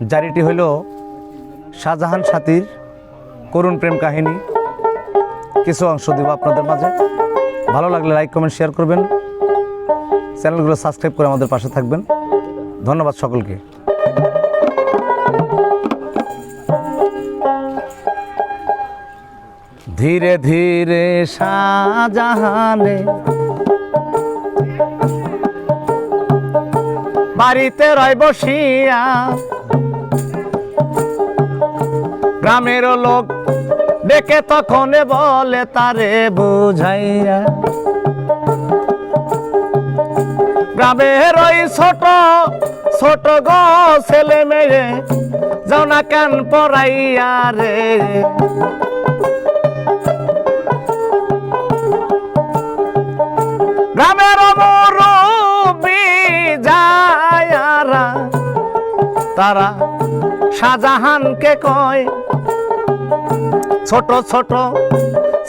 জারিটি হইল শাহজাহান সাথীর করুণ প্রেম কাহিনী। কিছু অংশ দেব আপনাদের মাঝে। ভালো লাগলে লাইক, কমেন্ট, শেয়ার করবেন। চ্যানেলগুলো সাবস্ক্রাইব করে আমাদের পাশে থাকবেন। ধন্যবাদ সকলকে। ধীরে ধীরে শাহজাহানে বাড়িতে রয় বসিয়া গ্রামের লোক ডেকে তখন বলে, তারে বুঝাইয়া। গ্রামের ওই ছোট ছোট গো ছেলে মেয়ে, যাও না কেন পড়াইয়া রে? গ্রামের যায়ারা, তারা শাহজাহানকে কয় ছোট ছোট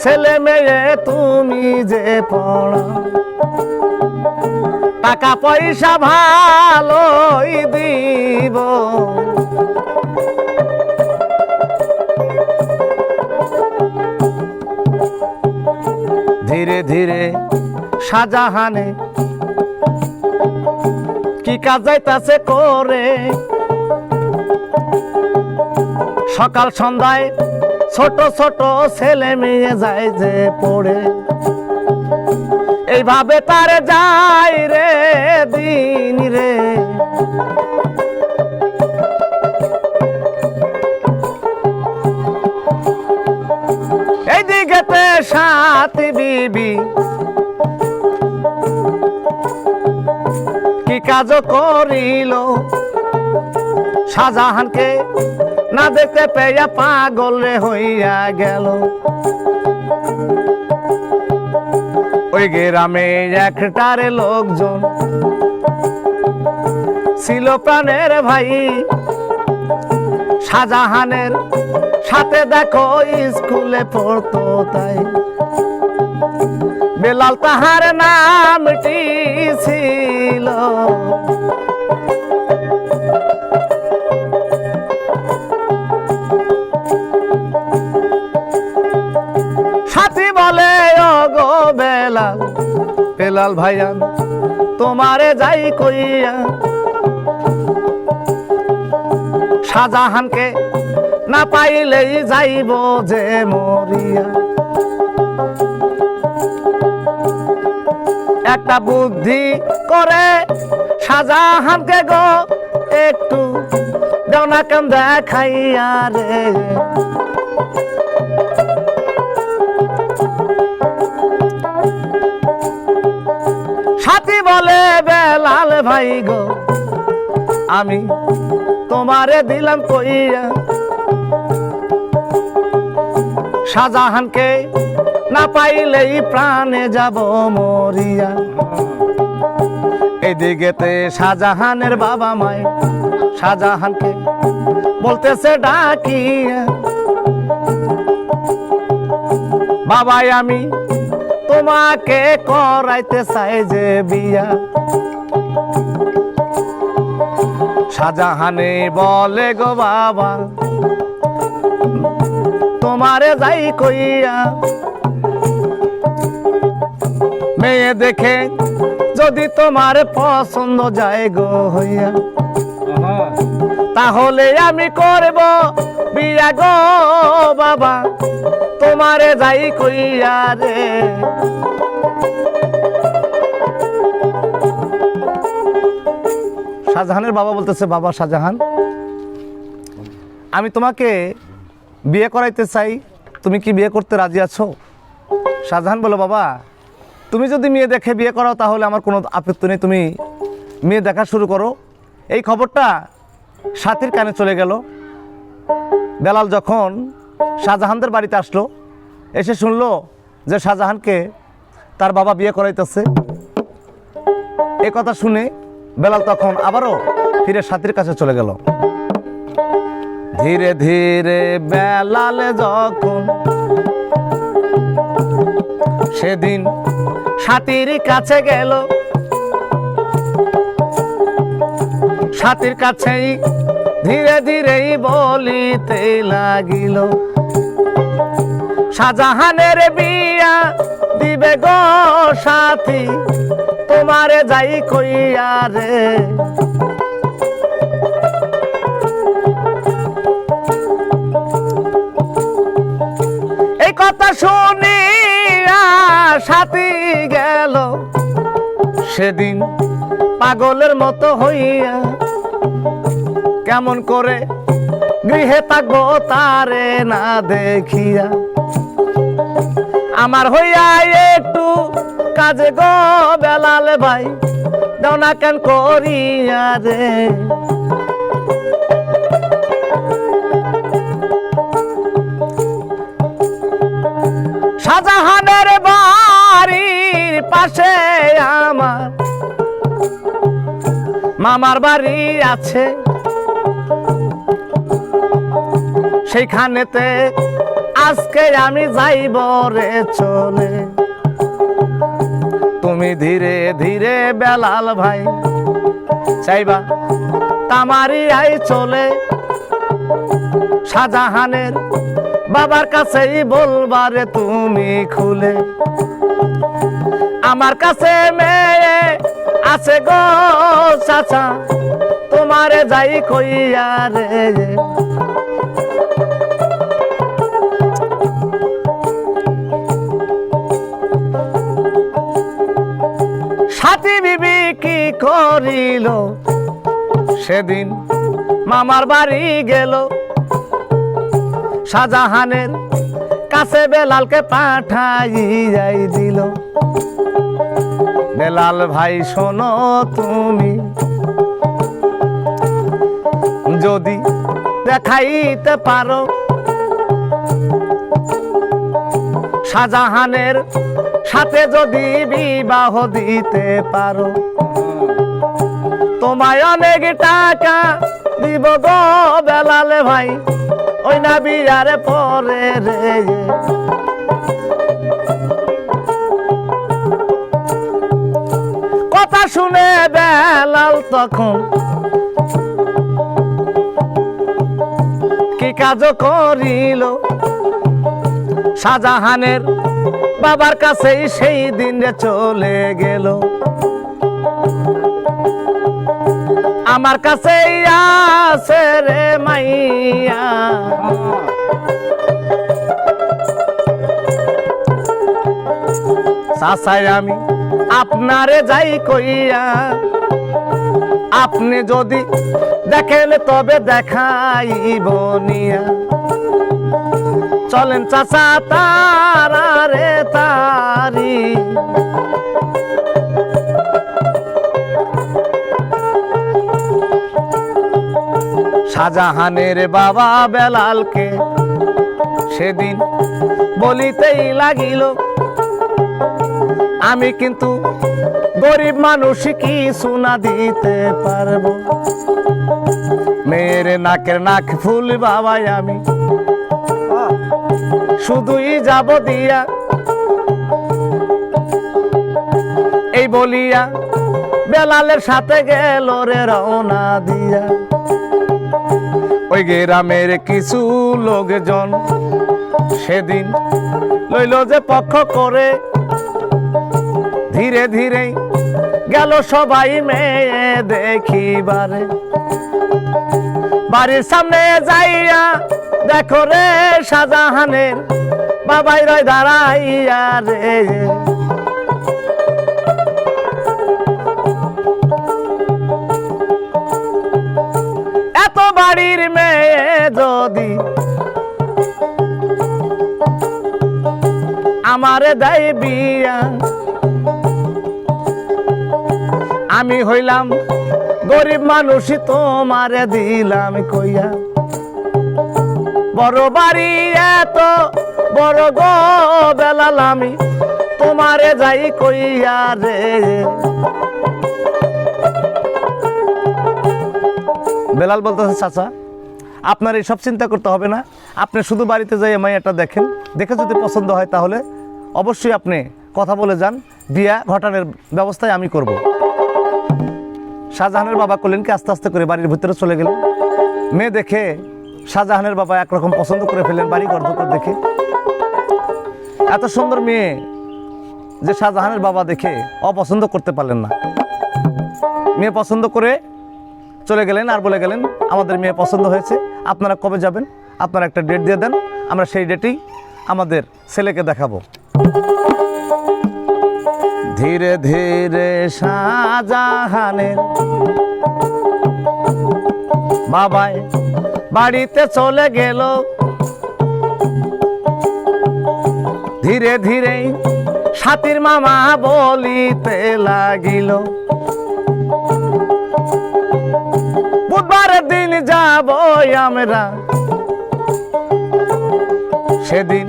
ছেলে মেয়ে তুমি যে পড়া। টাকা পয়সা ভালোই দিব। ধীরে ধীরে শাহজাহানে কি কাজ যাইতাছে করে? সকাল সন্ধ্যায় ছোট ছোট ছেলে মেয়ে যায় যে পড়ে। এইভাবে তার যাই রে দিন রে। এইদিকেতে সাত বিবি। কি কাজ করিল? শাহজাহানকে না দেখতে পেয়া পাগল হইয়া গেল। ওই গ্রামে একটারে লোকজন ছিল প্রাণের ভাই। শাহজাহানের সাথে দেখো স্কুলে পড়তো তাই। বেলাল তাহার নামটি ছিল। বেলাল ভাইয়ান তোমারে যাই কইয়া। শাহজাহানকে না পাইলেই যাইব যে মরিয়া। একটা বুদ্ধি করে শাহজাহানকে গো, একটু দেখাইয়া রে। ভাই গো, আমি তোমারে দিলাম কইয়া। শাহজাহানকে না পাইলেই প্রাণে যাব মরিয়া। এদিকেতে শাহজাহানের বাবা মায় শাহজাহানকে বলতেছে ডাকিয়া। বাবাই, আমি তোমাকে করাইতে চাই যে বিয়া। শাহজাহানে বলে গো বাবা, তোমারে যাই কইয়া। মেয়ে দেখে যদি তোমার পছন্দ যায় গো হইয়া, তাহলে আমি করব বিয়া গো বাবা, তোমারে যাই কইয়া রে। শাহজাহানের বাবা বলতেছে, বাবা শাহজাহান, আমি তোমাকে বিয়ে করাইতে চাই, তুমি কি বিয়ে করতে রাজি আছো? শাহজাহান বলো বাবা, তুমি যদি মেয়ে দেখে বিয়ে করাও, তাহলে আমার কোনো আপত্তি নেই। তুমি মেয়ে দেখা শুরু করো। এই খবরটা সাথীর কানে চলে গেল। বেলাল যখন শাহজাহানদের বাড়িতে আসলো, এসে শুনলো যে শাহজাহানকে তার বাবা বিয়ে করাইতেছে। এ কথা শুনে বেলাল তখন আবারও ফিরে সাথীর কাছে চলে গেল। ধীরে ধীরে বেলালে যখন সেদিন সাথীর কাছে গেল, সাথীর কাছেই ধীরে ধীরেই বলিতে লাগিল, শাহজাহানের বিয়া দিবে গো সাথী। তোমারে যাই কইয়া রে। এই কথা শুনিয়া সাথী গেল। সেদিন পাগলের মতো হইয়া কেমন করে গৃহে থাকব তারে না দেখিয়া। আমার হইয়া একটু কাজে গো বেলাল ভাই, দাও কেন করিয়া রে। শাহজাহানের বাড়ির পাশে আমার মামার বাড়ি আছে। সেইখানেতে আজকে আমি যাইব রে চলে। তুমি ধীরে ধীরে বেলাল ভাই। চাইবা তামারি আই চলে। শাহজাহানের বাবার কাছেই বলবারে তুমি খুলে। আমার কাছে মেয়ে আছে গো চাচা, তোমারে যাই কইয়া রে। করিল। সেদিন মামার বাড়ি গেল। শাহজাহানের কাছে বেলালকে পাঠাই দিল। বেলাল, ভাই, শোনো তুমি। যদি দেখাইতে পারো। শাহজাহানের সাথে যদি বিবাহ দিতে পারো। তোমায় অনেক টাকা দিব গো বেলালে ভাই। ওই না বিয়ারে পরে রে। কথা শুনে বেলাল তখন কি কাজ করিল? শাহজাহানের বাবার কাছেই সেই দিন চলে গেল। আমার কাছে আছে রে মাইয়া। আমি আপনারে যাই কইয়া, আপনি যদি দেখেন তবে দেখাইব নিয়া। চলেন চাচা তারা রে তারি। শাহজাহানের বাবা বেলালকে সেদিন বলিতেই লাগিল, আমি কিন্তু গরিব মানুষ, কি সোনা দিতে পারব? মেয়ের নাকের নাক ফুল বাবাই আমি। শুধুই যাব দিয়া। এই বলিয়া বেলালের সাথে গেল রে রওনা দিয়া। ওই গ্রামের কিছু লোকজন সেদিন লইল যে পক্ষ করে। ধীরে ধীরে গেল সবাই মেয়ে দেখিবারে। বাড়ির সামনে যাইয়া দেখো রে শাহজাহানের, বাবাই রয় দাঁড়াইয়া রে। যদি আমারে দেয় বিয়া, আমি হইলাম গরিব মানুষই তোমারে দিলাম কইয়া। বড় বাড়ি এত, বড় গো বেলাল আমি, তোমারে যাই কইয়া রে। বেলাল বলতেছে, চাচা আপনার এই সব চিন্তা করতে হবে না। আপনি শুধু বাড়িতে যাই মাইয়াটা দেখেন। দেখে যদি পছন্দ হয় তাহলে অবশ্যই আপনি কথা বলে যান। বিয়া ঘটানোর ব্যবস্থায় আমি করব। শাহজাহানের বাবা করলেন কি আস্তে আস্তে করে বাড়ির ভিতরে চলে গেলেন? মেয়ে দেখে শাহজাহানের বাবা একরকম পছন্দ করে ফেলেন, বাড়ি গর্ধকর দেখে। এত সুন্দর মেয়ে যে শাহজাহানের বাবা দেখে অপছন্দ করতে পারলেন না। মেয়ে পছন্দ করে চলে গেলেন আর বলে গেলেন, আমাদের মেয়ে পছন্দ হয়েছে। আপনারা কবে যাবেন? আপনারা একটা ডেট দিয়ে দেন, আমরা সেই ডেটেই আমাদের ছেলেকে দেখাবো। ধীরে ধীরে শাহজাহানের বাবাই বাড়িতে চলে গেল। ধীরে ধীরে সাতির মামা বলিতে লাগিল। যাব আমরা। সেদিন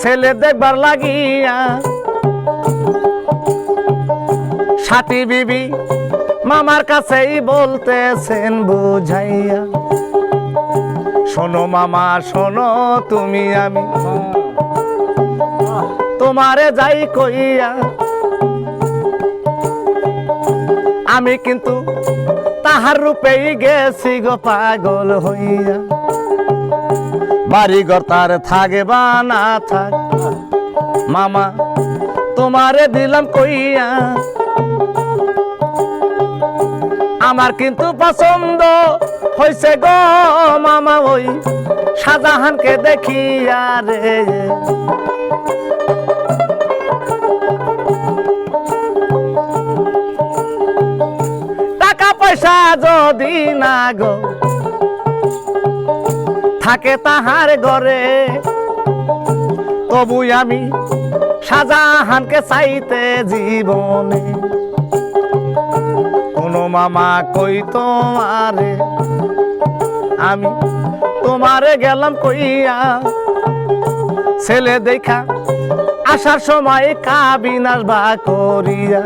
ছেলে দেখবার লাগিয়া সাথী বিবি মামার কাছেই বলতেছেন, বুঝাইয়া, শোনো মামা, শোনো তুমি আমি। তোমারে যাই কইয়া, আমি কিন্তু তাহার রূপেই গেছি গো পাগল হইয়া। বাড়ি ঘর তার থাকে বা না থাক। মামা, তোমারে দিলাম কইয়া। আমার কিন্তু পছন্দ হয়েছে গো মামা ওই শাহজাহানকে দেখিয়া রে। পয়সা যদি না গো, থাকে তাহার ঘরে, তবু আমি শাহজাহানকে চাইতে জীবনে। কোনো মামা কই তোমারে, আমি তোমারে গেলাম কইয়া, ছেলে দেখা আসার সময় কাবিনাস বা করিয়া।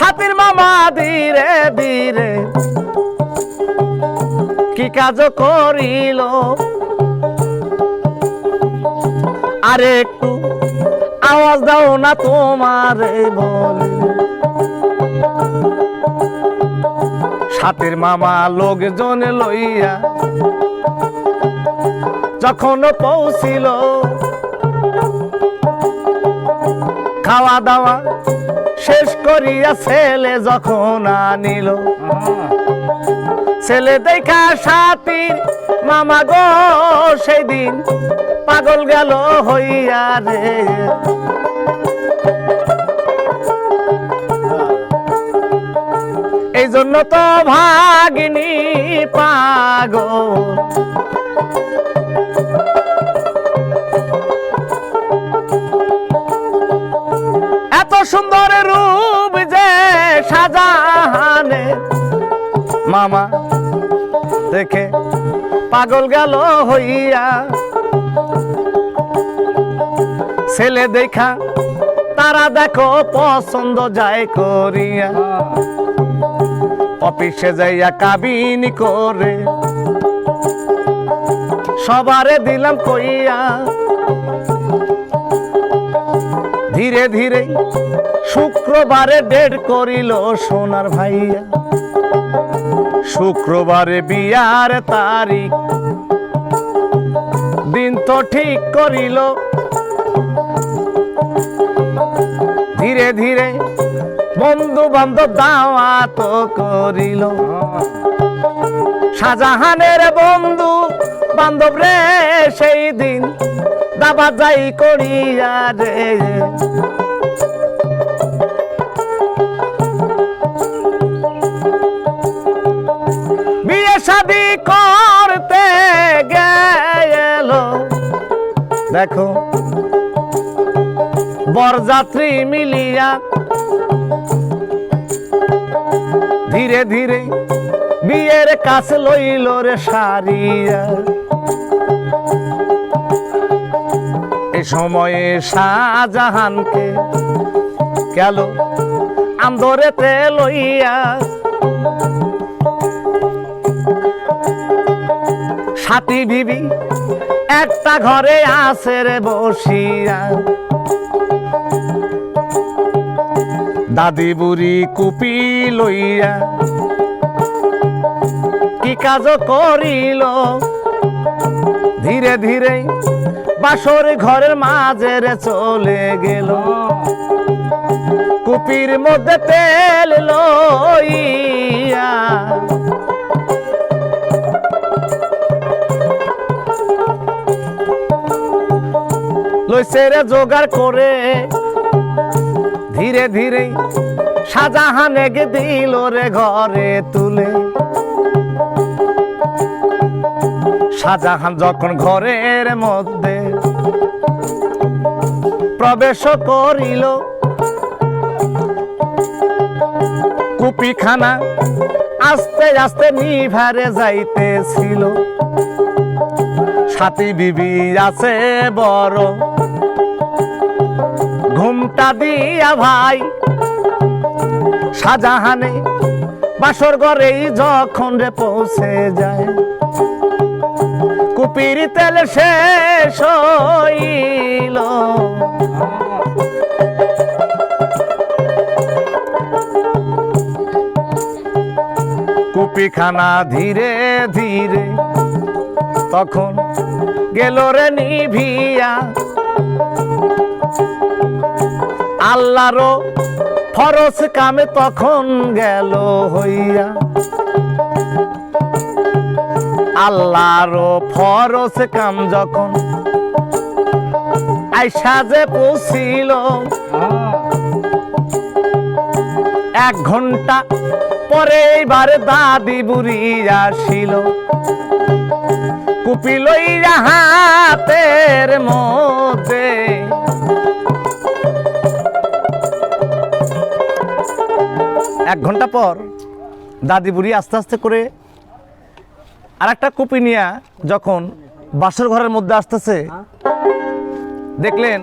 সাথীর মামা ধীরে ধীরে কি কাজ করিল? আর একটু আওয়াজ দাও না তোমার বলে। সাথের মামা লোকজন লইয়া যখন পৌঁছিল, খাওয়া দাওয়া শেষ করিয়া ছেলে যখন আনিল। ছেলে দেখা সাথীর মামা গো সেই দিন পাগল গেল হইয়া রে। এই জন্য তো ভাগিনী পাগল। সুন্দর রূপ যে সাজাহানে। মামা, দেখে পাগল গেল হইয়া। ছেলে দেখা, তারা দেখো পছন্দ যায় করিয়া। অফিসে যাইয়া কাবিন করে। সবারে দিলাম কইয়া। ধীরে ধীরে শুক্রবারে ডেট করিল সোনার ভাইয়া। শুক্রবারে বিয়ার তারিখ। দিন তো ঠিক করিল। ধীরে ধীরে বন্ধু বান্ধব দাওয়াত করিল। শাহজাহানের বন্ধু বান্ধব রে সেই দিন দাবা যাই করিয়া রে বিয়ে শাদি করতে গেল। দেখো, বরযাত্রী মিলিয়া ধীরে ধীরে বিয়ের কাছ লইল রে সারিয়া। সময়ে শাহজাহানকে গেল আন্দরেতে লইয়া। সাথী বিবি, একটা ঘরে আছে রে বসিয়া। দাদি বুড়ি কুপি লইয়া কি কাজ করিল? ধীরে ধীরে বাসর ঘরের মাঝে রে চলে গেল। কুপির মধ্যে তেল লইয়া। লইছে রে জোগাড় করে। ধীরে ধীরে শাহজাহানে গে দিল রে ঘরে তুলে। শাহজাহান যখন ঘরের মধ্যে প্রবেশ করিল। কুপিখানা আস্তে আস্তে নিভারে যাইতেছিল। সাথী বিবি আছে বড়। ঘুমটা দিয়া ভাই। শাহজাহানে বাসর ঘরেই যখন রে পৌঁছে যায়। কুপির তেল শেষ হইল। কুপিখানা ধীরে ধীরে তখন গেল রে নিভিয়া। আল্লাহরও ফরস কামে তখন গেল হইয়া। আল্লাহরও ফরস কাম যখন আইসা যে পৌঁছিল, এক ঘণ্টা পরে এইবার দাদি বুড়ি আসিল। কুপি লইয়া হাতের মধ্যে। এক ঘণ্টা পর দাদি বুড়ি আস্তে আস্তে করে আর একটা কুপি নিয়ে যখন বাসর ঘরের মধ্যে আসতেছে দেখলেন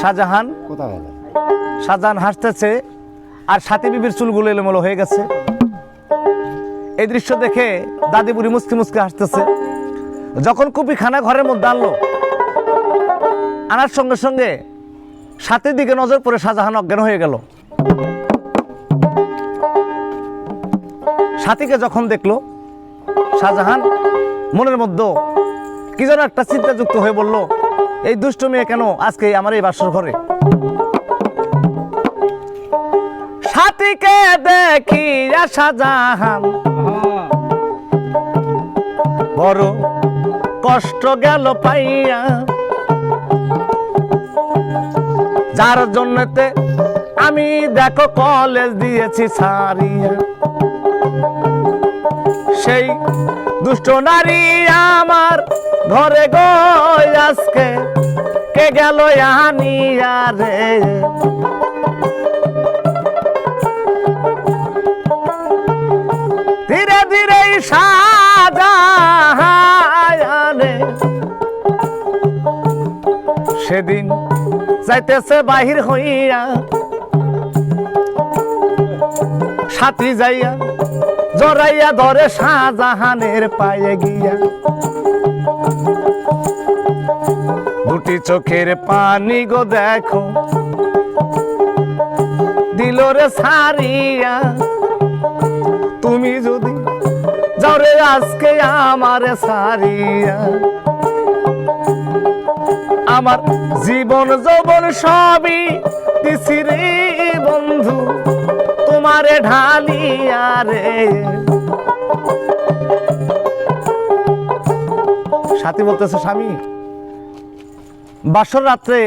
শাহজাহান শাহজাহান হাসতেছে আর সাথী বিবির চুলগুলো এলোমেলো হয়ে গেছে। এই দৃশ্য দেখে দাদি বুড়ি মুসকি মুসকি হাসতেছে। যখন কুপি খানা ঘরের মধ্যে আনলো আনার সঙ্গে সঙ্গে সাথীর দিকে নজর পড়ে শাহজাহান অজ্ঞান হয়ে গেল। সাথীকে যখন দেখল শাহজাহান, মনের মধ্যে কি যেন একটা চিন্তাযুক্ত হয়ে বলল, এই দুষ্ট মেয়ে কেন আজকে আমার এই বাসর ঘরে? সাথীকে দেখি শাহজাহান বড় কষ্ট গেল পাইয়া। যার জন্যতে আমি দেখো কলেজ দিয়েছি সারিয়া সেই দুষ্ট নারী আমার ঘরে গই আজকে। কে গেল আনিয়া রে? ধীরে ধীরে সাজাহানে সেদিন যাইতেছে বাহির হইয়া, সাথী যাইয়া জড়াইয়া ধরে শাহজাহানের পায়ে গিয়া। দুটি চোখের পানি গো দেখো। দিল রে সারিয়া, তুমি যদি যাও রে আজকে আমার সারিয়া। আমার জীবন যৌবন সবই দিছি রে বন্ধু। তোমারে ঢালিয়া রে। সাথী বলতেছে, স্বামী, বাসর রাত্রে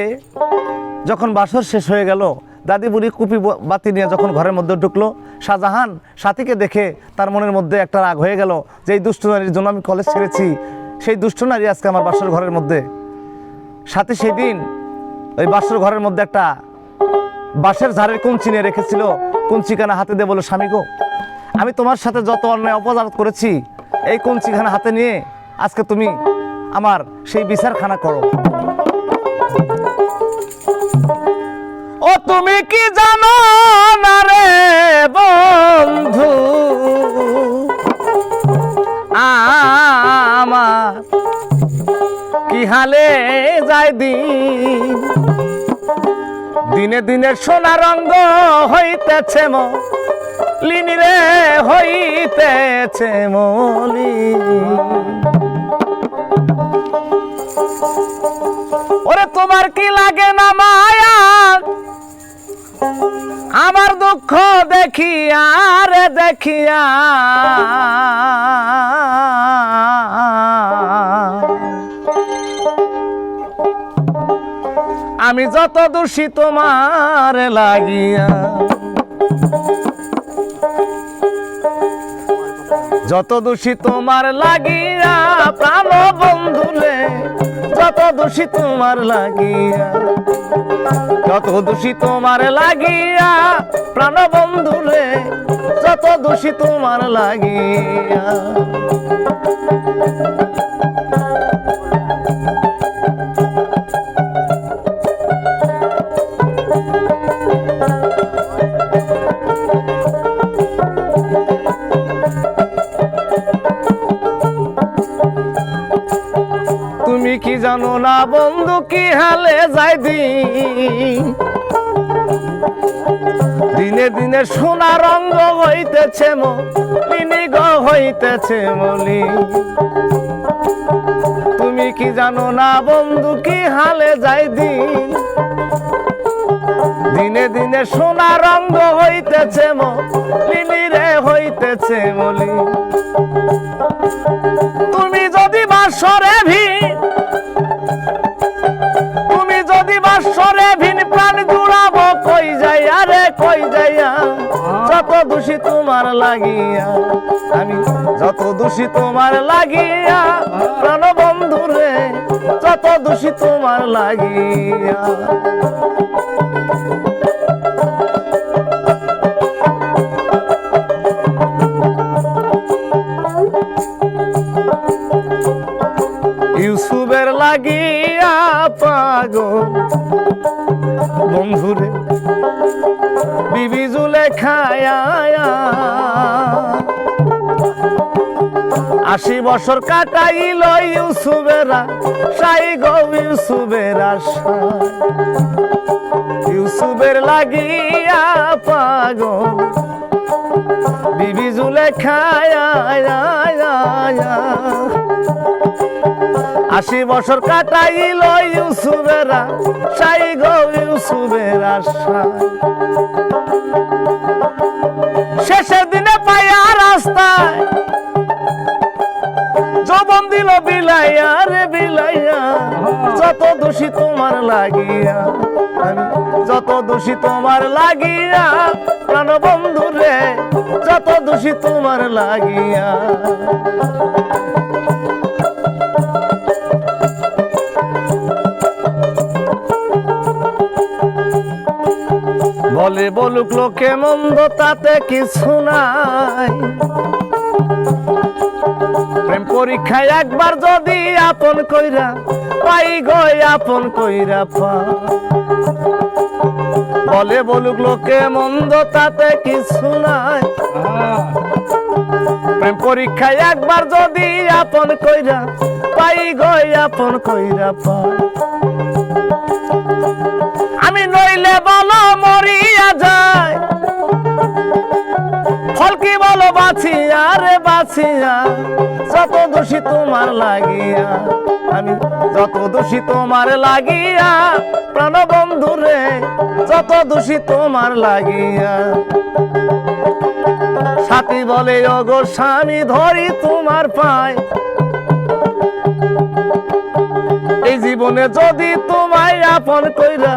যখন বাসর শেষ হয়ে গেল, দাদি বুড়ি কুপি বাতি নিয়ে যখন ঘরের মধ্যে ঢুকলো, শাহজাহান সাথীকে দেখে তার মনের মধ্যে একটা রাগ হয়ে গেল যে, এই দুষ্ট নারীর জন্য আমি কলেজ ছেড়েছি। সেই দুষ্ট নারী আজকে আমার বাসর ঘরের মধ্যে। সাথে সেই দিন ওই বাসর ঘরের মধ্যে একটা বাঁশের ঝাড়ের কুঞ্চি নিয়ে রেখেছিল। কুঞ্চিখানা হাতে দিয়ে বলো, স্বামী গো। আমি তোমার সাথে যত অন্যায় অপচার করেছি, এই কুঞ্চিখানা হাতে নিয়ে আজকে তুমি আমার সেই বিচারখানা করো। ও, তুমি কি জানো না রে বন্ধু? আমার কি হালে যায় দিন? দিনে দিনে সোনা রঙ্গ হইতেছে মো, লিনিরে হইতেছে মলি ওরে তোমার কি লাগে না মায়া? আমার দুঃখ দেখিয়া রে দেখিয়া। আমি যত দোষী তোমার লাগিয়া। যত দোষী তোমার লাগিয়া প্রাণ বন্ধুরে যত দোষী তোমার লাগিয়া। যত দোষী তোমার লাগিয়া প্রাণ বন্ধুরে যত দোষী তোমার লাগিয়া। জানো না বন্ধু, কি হালে যাই দিন? দিনে দিনে সোনা রঙ্গ হইতেছে মলিনী, গ হইতেছে মলি তুমি কি জানো না বন্ধু, কি হালে যাই দিন? দিনে দিনে সোনা রঙ্গ হইতেছে মলিনী, রে হইতেছে মলি তুমি যদি বাসরে ভিড় কই যাইয়া? যত দোষী তোমার লাগিয়া, আমি যত দোষী তোমার লাগিয়া, প্রাণ বন্ধু রে যত দোষী তোমার লাগিয়া। আশি বছর কাটাইল ইউসুফেরা, সাই গো ইউসুফেরা ইউসুবের লাগিয়া পাগল, বিবি জুলে খায়া আশি বছর কাটাইল ইউসুফেরা, সাই গো ইউসুফেরা শেষের দিনে পাইয়া রাস্তায় জবন দিল বিলাইয়া রে বিলাইয়া, যত দোষী তোমার লাগিয়া যত দোষী তোমার লাগিয়া প্রাণ বন্ধু রে, যত দোষী তোমার লাগিয়া। বলে বলুক লোকে মন্দ তাতে কিছু নাই। পরীক্ষায় একবার যদি আপন কইরা পাই গই আপন কইরা পা। বলে বলুক লোকে মন্দ তাতে কিছু নাই। প্রেম পরীক্ষায় একবার যদি আপন কইরা পাই গই আপন কইরা পা। বাছিয়া রে বাছিয়া, যত দোষী তোমার লাগিয়া, আমি যত দোষী তোমার লাগিয়া প্রাণ বন্ধু রে, যত দোষী তোমার লাগিয়া। সাথী বলে অগো স্বামী, ধরি তোমার পায় জীবনে যদি তোমায় আপন কইরা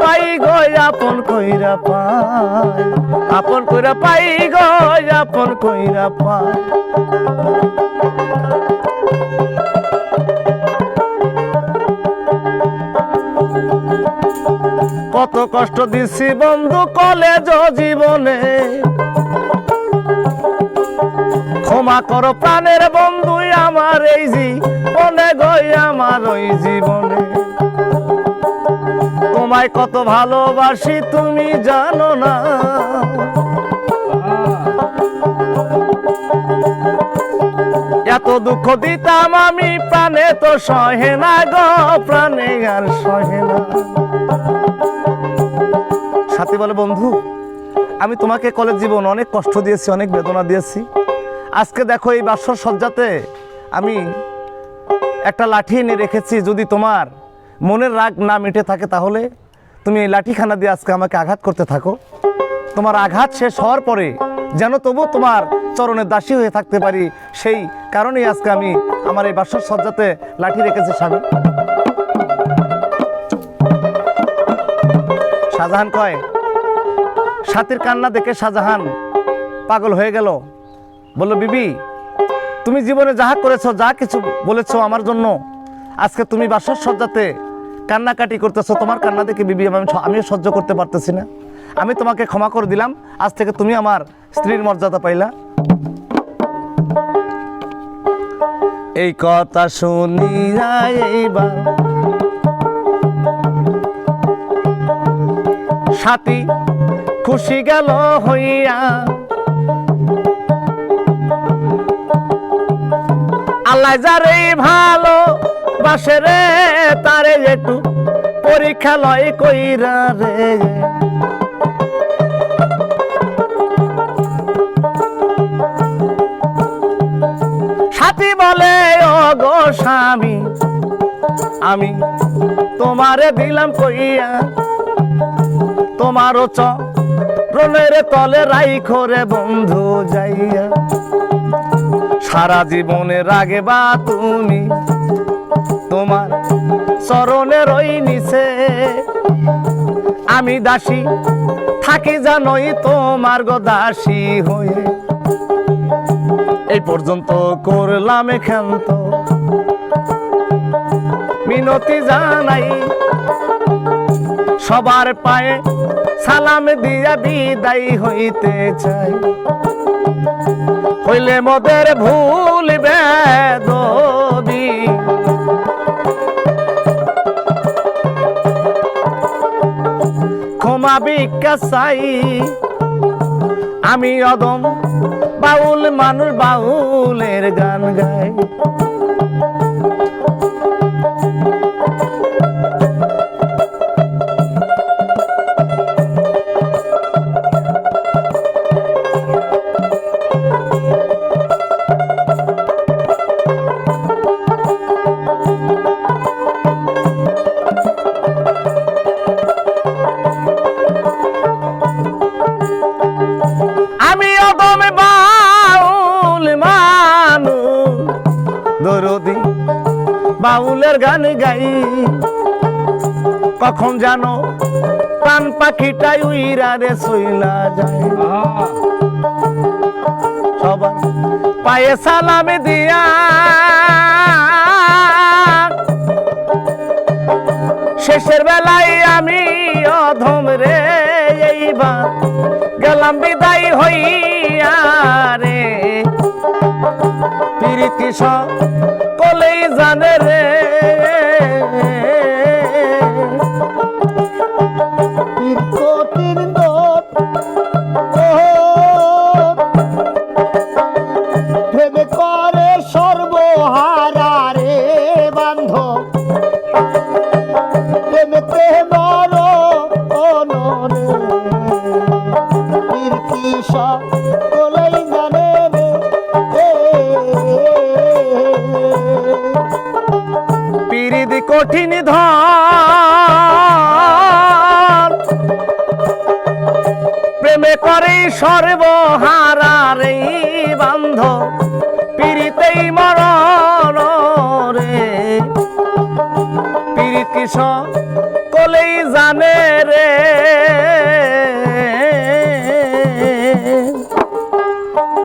পাই গই আপন কইরা পাই। আপন কইরা পাই গই আপন কইরা পাই। কত কষ্ট দিছি বন্ধু কলেজ জীবনে। ক্ষমা করো প্রাণের বন্ধুই আমার এই জীবনে গই আমার ওই জীবনে। তোমায় কত ভালোবাসি তুমি জানো না। এত দুঃখ দিতাম আমি, প্রাণে তো সহে না গো, প্রাণে আর সহে না। সাথে বলে, বন্ধু, আমি তোমাকে কলেজ জীবন অনেক কষ্ট দিয়েছি, অনেক বেদনা দিয়েছি। আজকে দেখো এই বাসর সজ্জাতে আমি একটা লাঠি এনে রেখেছি, যদি তোমার মনের রাগ না মিটে থাকে তাহলে তুমি এই লাঠিখানা দিয়ে আজকে আমাকে আঘাত করতে থাকো। তোমার আঘাত শেষ হওয়ার পরে যেন তবু তোমার চরণের দাসী হয়ে থাকতে পারি, সেই কারণেই আজকে আমি আমার এই বাসর সজ্জাতে লাঠি রেখেছি, স্বামী। শাহজাহান কয়, সাথীর কান্না দেখে শাহজাহান পাগল হয়ে গেল। বলল, বিবি, তুমি জীবনে যাহা করেছ, যা কিছু বলেছ আমার জন্য, আজকে তুমি বাসর সজ্জাতে কান্নাকাটি করতেছো, তোমার কান্না দেখে বিবি, আমি আমিও সহ্য করতে পারতেছি না। আমি তোমাকে ক্ষমা করে দিলাম, আজ থেকে তুমি আমার স্ত্রীর মর্যাদা পাইলা। এই কথা এইবার। সাথী খুশি গেল হইয়া আল্লাহ যারে ভালো বাসে রে, তারে একটু পরীক্ষা লয় কইরা রে। সাথী বলে ও গো স্বামী, আমি তোমারে দিলাম কইয়া, তোমারও চ প্রণয়ের তলে রাইখো রে বন্ধু যাইয়া। সারা জীবনে রাগে বা তুমি। তোমার চরণের ওই নিচে আমি দাসী, থাকি জানোই তোমার গো দাসী হয়ে। এই পর্যন্ত করলাম এখান্ত মিনতি জানাই, সবার পায়ে সালাম দিয়া বিদায় হইতে চাই। হইলে মদের ভুল যদি ক্ষমা ভিক্ষা চাই। আমি অদম বাউল মানুষ বাউলের গান গাই। কখন জানো? প্রাণ পাখিটাই উইরা রে সইলা যায় সবার পায়ে সালাম দিয়া শেষের বেলায় আমি অধম রে, এইবার গেলাম বিদায় হইয়া রে। প্রীতি কলেই জানে রে।